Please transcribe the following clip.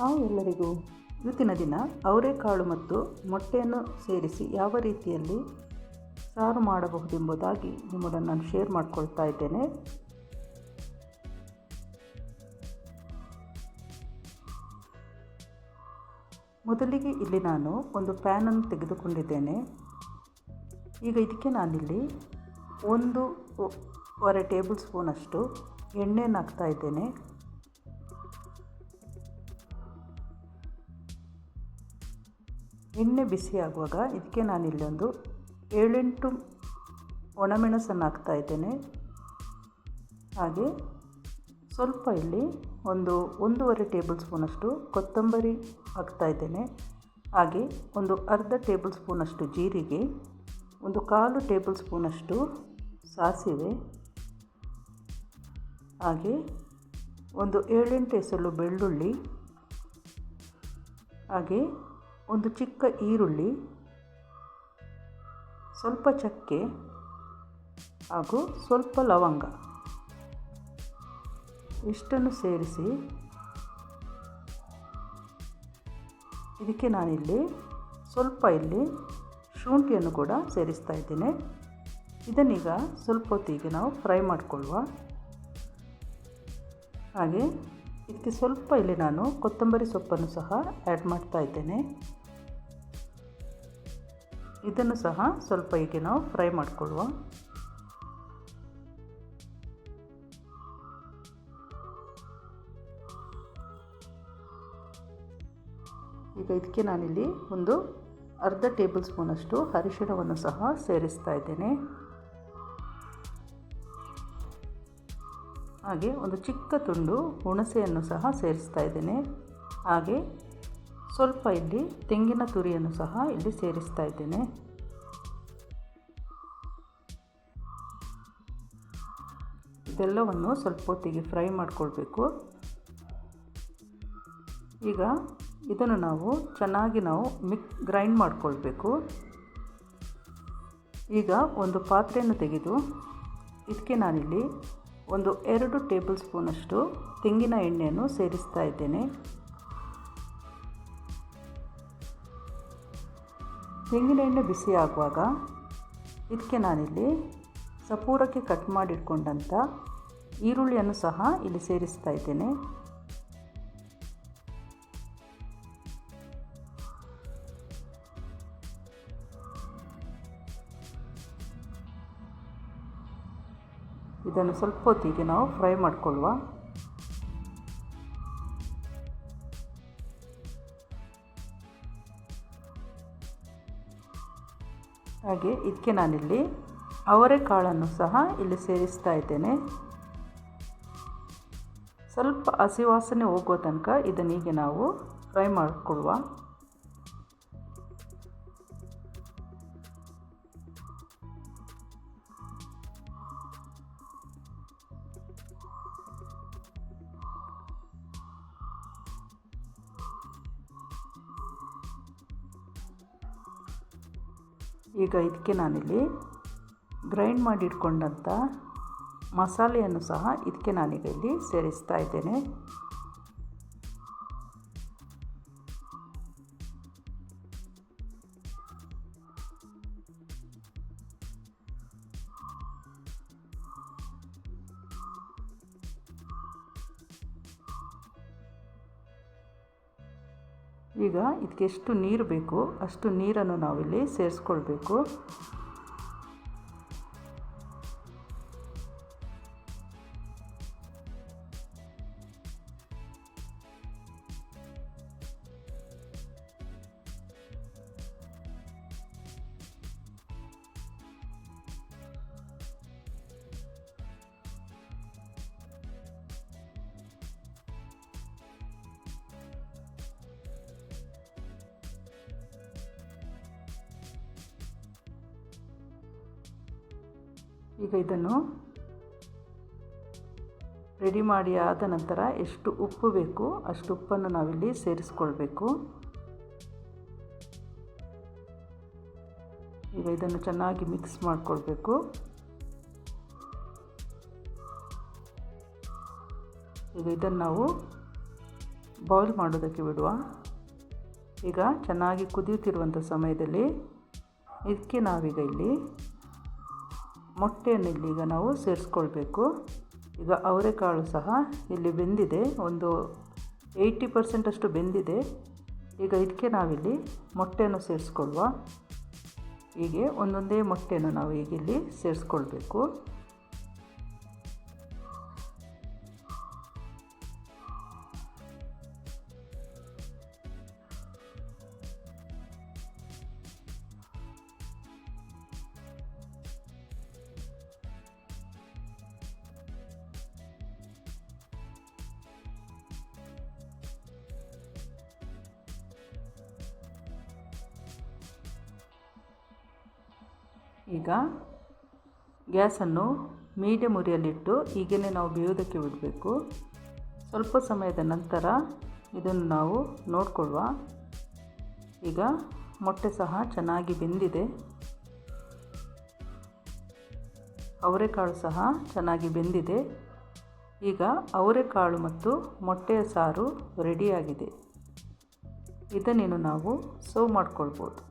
Hi ಎಲ್ಲರಿಗೂ. ಇವತ್ತಿನ ದಿನ ಅವರೆಕಾಳು ಮತ್ತು ಮೊಟ್ಟೆಯನ್ನು ಸೇರಿಸಿ ಯಾವ ರೀತಿಯಲ್ಲಿ ಸಾರು ಮಾಡಬಹುದೆಂಬುದಾಗಿ ನಿಮ್ಮೊಡನೆ ನಾನು ಶೇರ್ ಮಾಡ್ಕೊಳ್ತಾ ಇದ್ದೇನೆ. ಮೊದಲಿಗೆ ಇಲ್ಲಿ ನಾನು ಒಂದು ಪ್ಯಾನನ್ನು ತೆಗೆದುಕೊಂಡಿದ್ದೇನೆ. ಈಗ ಇದಕ್ಕೆ ನಾನಿಲ್ಲಿ ಒಂದು ವರೆ ಟೇಬಲ್ ಸ್ಪೂನಷ್ಟು ಎಣ್ಣೆಯನ್ನು ಹಾಕ್ತಾ ಇದ್ದೇನೆ. ಎಣ್ಣೆ ಬಿಸಿ ಆಗುವಾಗ ಇದಕ್ಕೆ ನಾನು ಒಂದು ಏಳೆಂಟು ಒಣಮೆಣಸನ್ನು ಹಾಕ್ತಾ ಇದ್ದೇನೆ. ಹಾಗೆ ಸ್ವಲ್ಪ ಇಲ್ಲಿ ಒಂದು ಒಂದೂವರೆ ಟೇಬಲ್ ಸ್ಪೂನಷ್ಟು ಕೊತ್ತಂಬರಿ ಹಾಕ್ತಾ ಇದ್ದೇನೆ. ಹಾಗೆ ಒಂದು ಅರ್ಧ ಟೇಬಲ್ ಸ್ಪೂನಷ್ಟು ಜೀರಿಗೆ, ಒಂದು ಕಾಲು ಟೇಬಲ್ ಸ್ಪೂನಷ್ಟು ಸಾಸಿವೆ, ಹಾಗೆ ಒಂದು ಏಳೆಂಟು ಎಸಲು ಬೆಳ್ಳುಳ್ಳಿ, ಹಾಗೆ ಒಂದು ಚಿಕ್ಕ ಈರುಳ್ಳಿ, ಸ್ವಲ್ಪ ಚಕ್ಕೆ ಹಾಗೂ ಸ್ವಲ್ಪ ಲವಂಗ. ಇಷ್ಟನ್ನು ಸೇರಿಸಿ ಇದಕ್ಕೆ ನಾನಿಲ್ಲಿ ಸ್ವಲ್ಪ ಇಲ್ಲಿ ಶುಂಠಿಯನ್ನು ಕೂಡ ಸೇರಿಸ್ತಾ ಇದ್ದೇನೆ. ಇದನ್ನೀಗ ಸ್ವಲ್ಪ ಹೊತ್ತಿಗೆ ನಾವು ಫ್ರೈ ಮಾಡಿಕೊಳ್ಳುವ ಹಾಗೆ ಇದಕ್ಕೆ ಸ್ವಲ್ಪ ಇಲ್ಲಿ ನಾನು ಕೊತ್ತಂಬರಿ ಸೊಪ್ಪನ್ನು ಸಹ ಆ್ಯಡ್ ಮಾಡ್ತಾ ಇದ್ದೇನೆ. ಇದನ್ನು ಸಹ ಸ್ವಲ್ಪ ಹೀಗೆ ನಾವು ಫ್ರೈ ಮಾಡಿಕೊಳ್ಳುವ. ಈಗ ಇದಕ್ಕೆ ನಾನಿಲ್ಲಿ ಒಂದು ಅರ್ಧ ಟೇಬಲ್ ಸ್ಪೂನಷ್ಟು ಅರಿಶಿಣವನ್ನು ಸಹ ಸೇರಿಸ್ತಾ ಇದ್ದೇನೆ. ಹಾಗೆ ಒಂದು ಚಿಕ್ಕ ತುಂಡು ಹುಣಸೆಯನ್ನು ಸಹ ಸೇರಿಸ್ತಾ ಇದ್ದೇನೆ. ಹಾಗೆ ಸ್ವಲ್ಪ ಇಲ್ಲಿ ತೆಂಗಿನ ತುರಿಯನ್ನು ಸಹ ಇಲ್ಲಿ ಸೇರಿಸ್ತಾ ಇದ್ದೇನೆ. ಇದೆಲ್ಲವನ್ನು ಸ್ವಲ್ಪ ಹೊತ್ತಿಗೆ ಫ್ರೈ ಮಾಡಿಕೊಳ್ಬೇಕು. ಈಗ ಇದನ್ನು ನಾವು ಚೆನ್ನಾಗಿ ನಾವು ಮಿಕ್ ಗ್ರೈಂಡ್ ಮಾಡಿಕೊಳ್ಬೇಕು. ಈಗ ಒಂದು ಪಾತ್ರೆಯನ್ನು ತೆಗೆದು ಇದಕ್ಕೆ ನಾನಿಲ್ಲಿ ಒಂದು ಎರಡು ಟೇಬಲ್ ಸ್ಪೂನಷ್ಟು ತೆಂಗಿನ ಎಣ್ಣೆಯನ್ನು ಸೇರಿಸ್ತಾ ಇದ್ದೇನೆ. ತೆಂಗಿನ ಎಣ್ಣೆ ಬಿಸಿ ಆಗುವಾಗ ಇದಕ್ಕೆ ನಾನಿಲ್ಲಿ ಸಪೂರಕ್ಕೆ ಕಟ್ ಮಾಡಿಟ್ಕೊಂಡಂಥ ಈರುಳ್ಳಿಯನ್ನು ಸಹ ಇಲ್ಲಿ ಸೇರಿಸ್ತಾ ಇದ್ದೇನೆ. ಇದನ್ನು ಸ್ವಲ್ಪ ಹೊತ್ತಿಗೆ ನಾವು ಫ್ರೈ ಮಾಡಿಕೊಳ್ಳುವ. ಹಾಗೆ ಇದಕ್ಕೆ ನಾನಿಲ್ಲಿ ಅವರೆಕಾಳನ್ನು ಸಹ ಇಲ್ಲಿ ಸೇರಿಸ್ತಾ ಇದ್ದೇನೆ. ಸ್ವಲ್ಪ ಹಸಿವಾಸನೆ ಹೋಗೋ ತನಕ ಇದನ್ನೀಗ ನಾವು ಫ್ರೈ ಮಾಡಿಕೊಳ್ಳುವ. ಈಗ ಇದಕ್ಕೆ ನಾನಿಲ್ಲಿ ಗ್ರೈಂಡ್ ಮಾಡಿ ಇಟ್ಕೊಂಡಂಥ ಮಸಾಲೆಯನ್ನು ಸಹ ಇದಕ್ಕೆ ನಾನೀಗ ಇಲ್ಲಿ ಸೇರಿಸ್ತಾ ಇದ್ದೇನೆ. ಈಗ ಇದಕ್ಕೆ ಎಷ್ಟು ನೀರು ಬೇಕು ಅಷ್ಟು ನೀರನ್ನು ನಾವಿಲ್ಲಿ ಸೇರಿಸ್ಕೊಳ್ಬೇಕು. ಈಗ ಇದನ್ನು ರೆಡಿ ಮಾಡಿ ಆದ ನಂತರ ಎಷ್ಟು ಉಪ್ಪು ಬೇಕು, ಅಷ್ಟು ಉಪ್ಪನ್ನು ನಾವಿಲ್ಲಿ ಸೇರಿಸ್ಕೊಳ್ಬೇಕು. ಈಗ ಇದನ್ನು ಚೆನ್ನಾಗಿ ಮಿಕ್ಸ್ ಮಾಡಿಕೊಳ್ಬೇಕು. ಈಗ ಇದನ್ನು ನಾವು ಬಾಯ್ಲ್ ಮಾಡೋದಕ್ಕೆ ಬಿಡುವ. ಈಗ ಚೆನ್ನಾಗಿ ಕುದಿಯುತ್ತಿರುವಂಥ ಸಮಯದಲ್ಲಿ, ಇದಕ್ಕೆ ನಾವೀಗ ಇಲ್ಲಿ ಮೊಟ್ಟೆಯನ್ನು ಈಗ ನಾವು ಸೇರಿಸ್ಕೊಳ್ಬೇಕು. ಈಗ ಅವರೆಕಾಳು ಸಹ ಇಲ್ಲಿ ಬೆಂದಿದೆ. ಒಂದು ಏಯ್ಟಿ ಪರ್ಸೆಂಟಷ್ಟು ಬೆಂದಿದೆ. ಈಗ ಇದಕ್ಕೆ ನಾವಿಲ್ಲಿ ಮೊಟ್ಟೆಯನ್ನು ಸೇರಿಸ್ಕೊಳ್ಳುವ. ಹೀಗೆ ಒಂದೊಂದೇ ಮೊಟ್ಟೆಯನ್ನು ನಾವು ಈಗ ಇಲ್ಲಿ ಸೇರಿಸ್ಕೊಳ್ಬೇಕು. ಈಗ ಗ್ಯಾಸನ್ನು ಮೀಡಿಯಂ ಉರಿಯಲ್ಲಿಟ್ಟು ಹೀಗೇ ನಾವು ಬೇಯೋದಕ್ಕೆ ಬಿಡಬೇಕು. ಸ್ವಲ್ಪ ಸಮಯದ ನಂತರ ಇದನ್ನು ನಾವು ನೋಡಿಕೊಳ್ಳುವ. ಈಗ ಮೊಟ್ಟೆ ಸಹ ಚೆನ್ನಾಗಿ ಬೆಂದಿದೆ. ಅವರೆಕಾಳು ಸಹ ಚೆನ್ನಾಗಿ ಬೆಂದಿದೆ. ಈಗ ಅವರೆಕಾಳು ಮತ್ತು ಮೊಟ್ಟೆಯ ಸಾರು ರೆಡಿಯಾಗಿದೆ. ಇದನ್ನೇನು ನಾವು ಸರ್ವ್ ಮಾಡ್ಕೊಳ್ಬೋದು.